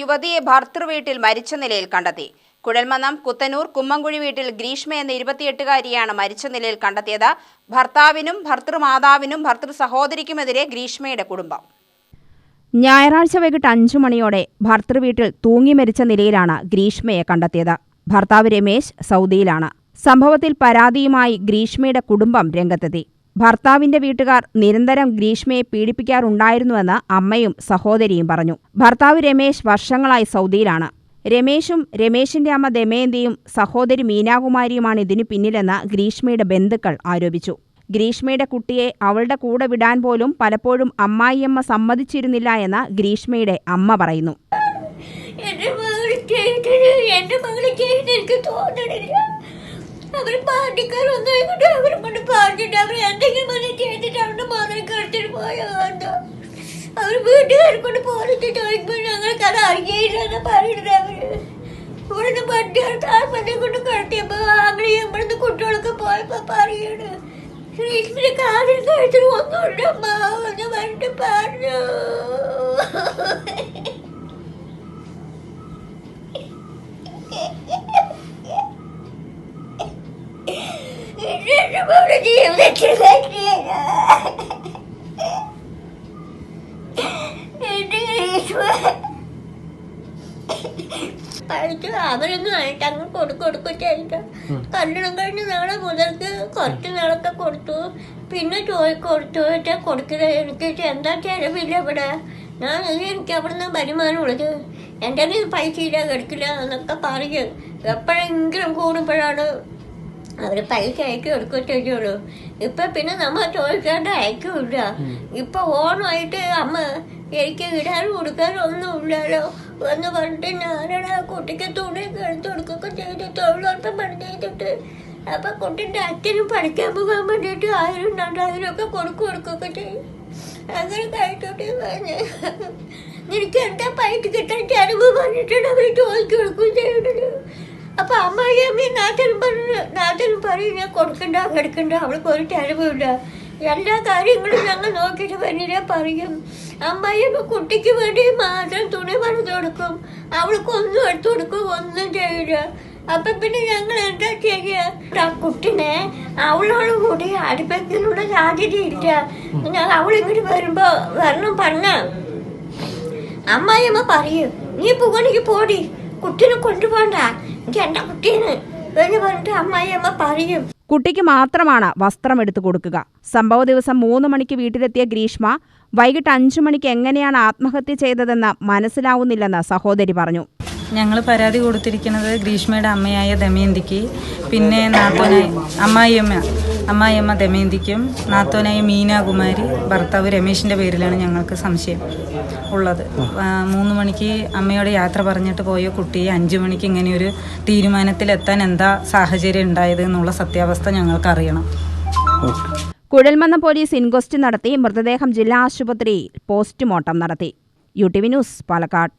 യുവതിയെ ഭർത്തൃവീട്ടിൽ മരിച്ച നിലയിൽ കണ്ടെത്തി. കുഴൽമന്നം കുത്തനൂർ കുമ്മംകുഴി വീട്ടിൽ ഗ്രീഷ്മ എന്ന ഇരുപത്തിയെട്ടുകാരിയാണ് മരിച്ച നിലയിൽ കണ്ടെത്തിയത്. ഭർത്താവിനും ഭർത്തൃമാതാവിനും ഭർത്തൃ സഹോദരിക്കുമെതിരെ ഗ്രീഷ്മയുടെ കുടുംബം. ഞായറാഴ്ച വൈകിട്ട് അഞ്ചു മണിയോടെ ഭർത്തൃവീട്ടിൽ തൂങ്ങി മരിച്ച നിലയിലാണ് ഗ്രീഷ്മയെ കണ്ടെത്തിയത്. ഭർത്താവ് രമേശ് സൗദിയിലാണ്. സംഭവത്തിൽ പരാതിയുമായി ഗ്രീഷ്മയുടെ കുടുംബം രംഗത്തെത്തി. ഭർത്താവിന്റെ വീട്ടുകാർ നിരന്തരം ഗ്രീഷ്മയെ പീഡിപ്പിക്കാറുണ്ടായിരുന്നുവെന്ന് അമ്മയും സഹോദരിയും പറഞ്ഞു. ഭർത്താവ് രമേശ് വർഷങ്ങളായി സൗദിയിലാണ്. രമേശും രമേശിന്റെ അമ്മ ദമയന്തിയും സഹോദരി മീനാകുമാരിയുമാണ് ഇതിനു പിന്നിലെന്ന് ഗ്രീഷ്മയുടെ ബന്ധുക്കൾ ആരോപിച്ചു. ഗ്രീഷ്മയുടെ കുട്ടിയെ അവളുടെ കൂടെ വിടാൻ പോലും പലപ്പോഴും അമ്മായിയമ്മ സമ്മതിച്ചിരുന്നില്ല എന്ന് ഗ്രീഷ്മയുടെ അമ്മ പറയുന്നു. എനിക്ക് അവർ പാർട്ടിക്കാരൊന്നും അവർ പറഞ്ഞിട്ട് അവർ വീട്ടുകാരെ കൊണ്ട് പോയിട്ട് ചോദിക്കുമ്പോൾ ഞങ്ങൾക്ക് അത് അറിയില്ലെന്ന് പറയുന്നത് അവർ ഇവിടുന്ന് പട്ടിയാണ് താഴ്മനെ കൊണ്ട് കടത്തിയപ്പോ അങ്ങനെ ഇവിടുന്ന് കുട്ടികളൊക്കെ പോയപ്പോ പറയാണ് ശ്രീഷ്മിന്റെ കാതിൽ കഴിച്ചിട്ട് ഒന്നുമില്ല മാവെന്ന് പറഞ്ഞിട്ട് പറഞ്ഞു. ജീവിതത്തിൽ കഴിച്ചു അവരൊന്നും ആയിട്ട് അങ്ങ് കൊടുക്കും കൊടുക്കും ചെയ്തിട്ട് കല്യാണം കഴിഞ്ഞ് നാളെ മുതൽക്ക് കുറച്ച് നാളൊക്കെ കൊടുത്തു. പിന്നെ ചോയ് കൊടുത്തു. വെച്ചാൽ കൊടുക്കുന്നത് എനിക്ക് എന്താ ചെലവില്ല ഇവിടെ. ഞാൻ എനിക്ക് അവിടുന്ന് വരുമാനമുള്ളത് എന്റെ കയ്യിൽ പൈസ ഇല്ല കിടക്കില്ല എന്നൊക്കെ പറയും എപ്പോഴെങ്കിലും കൂടുമ്പോഴാണ് അവർ പൈസ അയക്കി കൊടുക്കുക ചെയ്യുള്ളൂ ഇപ്പൊ പിന്നെ നമ്മൾ ചോദിക്കാണ്ട് അയക്കൂല ഇപ്പൊ ഓണമായിട്ട് അമ്മ എനിക്ക് ഇടാനും കൊടുക്കാനും ഒന്നും ഇല്ലല്ലോ എന്ന് പറഞ്ഞിട്ട് ഞാനാണ് ആ കുട്ടിക്ക് തുണി എടുത്ത് കൊടുക്കുകയൊക്കെ ചെയ്ത് തൊഴിലുറപ്പം പണി ചെയ്തിട്ട്. കുട്ടിന്റെ അച്ഛനും പഠിക്കാൻ പോകാൻ വേണ്ടിയിട്ട് ആയിരം രണ്ടായിരം ഒക്കെ കൊടുക്കും കൊടുക്കുകയൊക്കെ ചെയ്യും. അങ്ങനെ കഴിച്ചോട്ടെ പറഞ്ഞു നിനക്ക് എന്താ പൈറ്റ് കിട്ടാൻ ചെലവ് പറഞ്ഞിട്ടാണ് അവർ ചോദിച്ചു കൊടുക്കുകയും ചെയ്യുന്നത് അപ്പൊ അമ്മായി അമ്മയും നാട്ടിലും പറഞ്ഞു നാട്ടിലും പറയും ഞാൻ കൊടുക്കണ്ട എടുക്കണ്ട അവൾക്ക് ഒരു ചെലവുമില്ല. എല്ലാ കാര്യങ്ങളും ഞങ്ങൾ നോക്കിയിട്ട് വരില്ല പറയും. അമ്മായിയമ്മ കുട്ടിക്ക് വേണ്ടി മാത്രം തുണി പറഞ്ഞു കൊടുക്കും. അവൾക്ക് ഒന്നും എടുത്തു കൊടുക്കും ഒന്നും ചെയ്യില്ല. അപ്പൊ പിന്നെ ഞങ്ങൾ എന്താ ചെയ്യുക ആ കുട്ടിനെ അവളോട് കൂടി അടുപ്പത്തിനുള്ള സാധ്യതയില്ല ഞാൻ അവളിങ്ങോട്ട് വരുമ്പോ വരണം പറഞ്ഞ. അമ്മായിയമ്മ പറയും നീ പോകണെങ്കിൽ പോടി. കുട്ടീനെ കൊണ്ടുപോണ്ട. എനിക്ക് എന്റെ കുട്ടീനെ. എന്ന് പറഞ്ഞിട്ട് അമ്മായിയമ്മ പറയും. കുട്ടിക്ക് മാത്രമാണ് വസ്ത്രം എടുത്തു കൊടുക്കുക. സംഭവ ദിവസം മൂന്ന് മണിക്ക് വീട്ടിലെത്തിയ ഗ്രീഷ്മ വൈകിട്ട് അഞ്ചു മണിക്ക് എങ്ങനെയാണ് ആത്മഹത്യ ചെയ്തതെന്ന് മനസ്സിലാവുന്നില്ലെന്ന് സഹോദരി പറഞ്ഞു. ഞങ്ങൾ പരാതി കൊടുത്തിരിക്കുന്നത് ഗ്രീഷ്മയുടെ അമ്മയായ ദമയന്തിക്ക് പിന്നെ നാത്തോനായ അമ്മായിയമ്മ. അമ്മായിയമ്മ ദമയന്തിക്കും നാത്തോനായ മീനാകുമാരി ഭർത്താവ് രമേശിന്റെ പേരിലാണ് ഞങ്ങൾക്ക് സംശയം ഉള്ളത്. മൂന്ന് മണിക്ക് അമ്മയോട് യാത്ര പറഞ്ഞിട്ട് പോയ കുട്ടിയെ അഞ്ച് മണിക്ക് ഇങ്ങനെയൊരു തീരുമാനത്തിലെത്താൻ എന്താ സാഹചര്യം ഉണ്ടായത് എന്നുള്ള സത്യാവസ്ഥ ഞങ്ങൾക്ക് അറിയണം. കുഴൽമന്ന പോലീസ് ഇൻക്വസ്റ്റ് നടത്തി മൃതദേഹം ജില്ലാ ആശുപത്രിയിൽ പോസ്റ്റ്മോർട്ടം നടത്തി. U T V news Palakkad.